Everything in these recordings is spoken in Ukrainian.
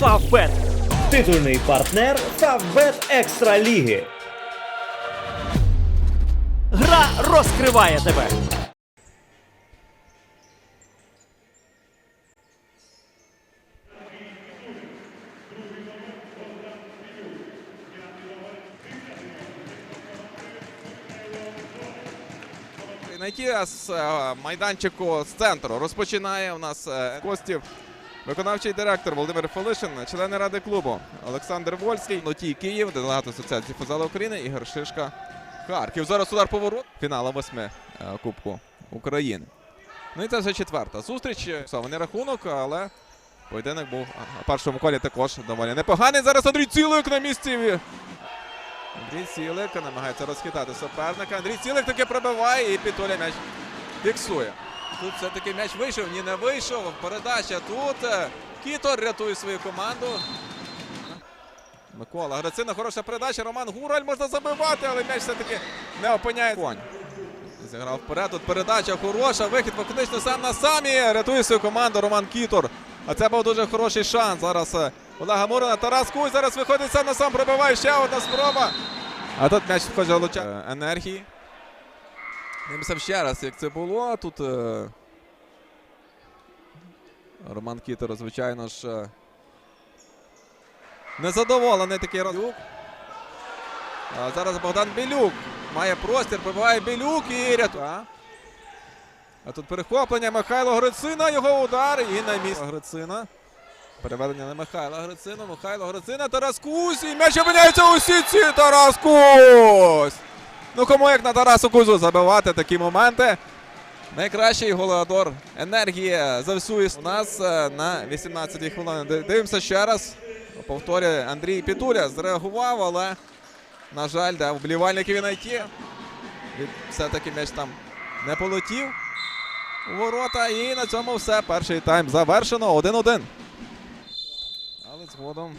Фавбет. Титульний партнер Фавбет Екстра Ліги. Гра розкриває тебе. Найти з е, майданчику з центру розпочинає у нас е, Костів. Виконавчий директор Володимир Фелишин, члени ради клубу Олександр Вольський, Нотій Київ, делегат Асоціації футзалу України, Ігор Шишка, Харків. Зараз удар поворот фінала восьми е, Кубку України. Ну і це вже четверта зустріч. Сований рахунок, але поєдинок був а, у першому колі також доволі непоганий. Зараз Андрій Цілик на місці. Андрій Цілик намагається розхитати суперника. Андрій Цілик таки пробиває і Пітоля м'яч фіксує. Тут все-таки м'яч вийшов, ні не вийшов. Передача тут. Кітор рятує свою команду. Микола Грацина, хороша передача. Роман Гураль можна забивати, але м'яч все-таки не опиняє. Конь. Зіграв вперед. Тут передача хороша. Вихід фактично сам на самі. Рятує свою команду Роман Кітор. А це був дуже хороший шанс. Зараз е, Олега Мурина. Тарас Куй зараз виходить сам на сам. Пробиває ще одна спроба. А тут м'яч входить Луча Е, енергії. Дивимося ще раз, як це було. Тут е... Роман Кітер, звичайно ж. е, Незадоволений такий Білюк. А зараз Богдан Білюк має простір, пробиває Білюк і рятує. А? тут перехоплення Михайло Грицина, його удар і на місце Грицина. Переведення на Михайла Грицину. Михайло Грицина, Тарас Кузь. І м'яч опиняється у сітці. Тарас Кузь. Ну кому як на Тарасу Кузу забивати такі моменти. Найкращий голеадор енергії завсує у нас е, на 18-й хвилині. Дивимося ще раз. Повторює Андрій Пітуля. Зреагував, але, на жаль, да, вболівальники він найти. Все-таки м'яч там не полетів у ворота. І на цьому все. Перший тайм завершено. 1-1. Але згодом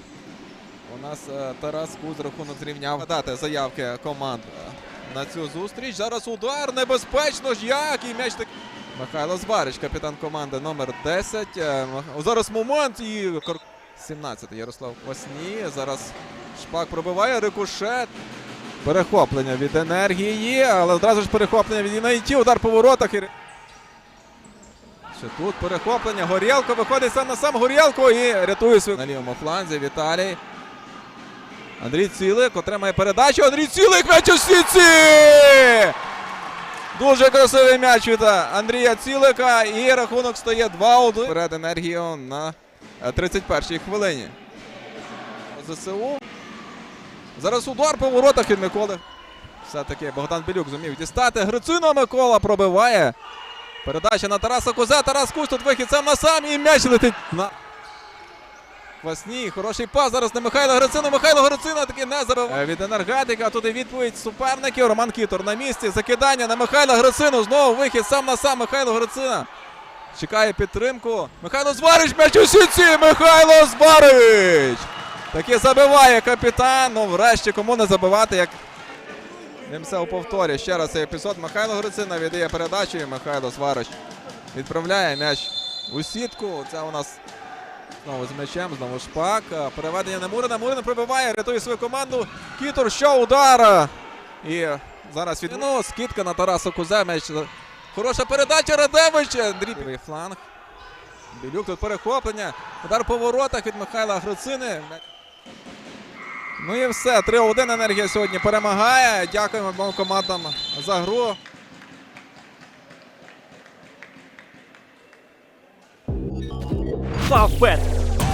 у нас е, Тарас Куз рахунок зрівняв. Дати заявки команд на цю зустріч. Зараз удар небезпечно ж як. І м'яч так. Михайло Зварич, капітан команди номер 10. Е, Зараз момент і Кор- 17 Ярослав Квасні. Зараз Шпак пробиває рикошет. Перехоплення від енергії, але одразу ж перехоплення від Інайті. Удар по воротах. Ще тут перехоплення. Горєлко виходить сам на сам Горєлко і рятує свою на лівому фланзі. Віталій. Андрій Цілик отримає передачу. Андрій Цілик м'яч у сітці! Дуже красивий м'яч від е, Андрія Цілика. І рахунок стає 2-1. Перед енергію на е, 31-й хвилині. ЗСУ. Зараз удар по воротах від Миколи. Все-таки Богдан Білюк зумів дістати. Грицина Микола пробиває. Передача на Тараса Коза. Тарас Кусь тут вихід сам на сам і м'яч летить на. Квасні, хороший пас зараз на Михайла Грицина. Михайло Грицина таки не забив. Е, Від енергетика. Тут і відповідь суперників. Роман Кітор на місці. Закидання на Михайла Грицину. Знову вихід сам на сам Михайло Грицина. Чекає підтримку. Михайло Зварич м'яч у сітці. Михайло Зварич. Таки забиває капітан. Ну, врешті, кому не забивати, як Дивимося у повторі. Ще раз цей епізод. Михайло Грицина віддає передачу. і Михайло Зварич відправляє м'яч у сітку. Це у нас знову з м'ячем, знову шпак. Е, Переведення на Мурина. Мурина пробиває, рятує свою команду. Кітор, що удар. І зараз від ну, скидка на Тарасу Кузе. М'яч. Хороша передача Радевич. Лівий фланг. Білюк тут перехоплення. Удар по воротах від Михайла Грицини. Ну і все. 3-1 енергія сьогодні перемагає. Дякуємо обом командам за гру. Фавбет.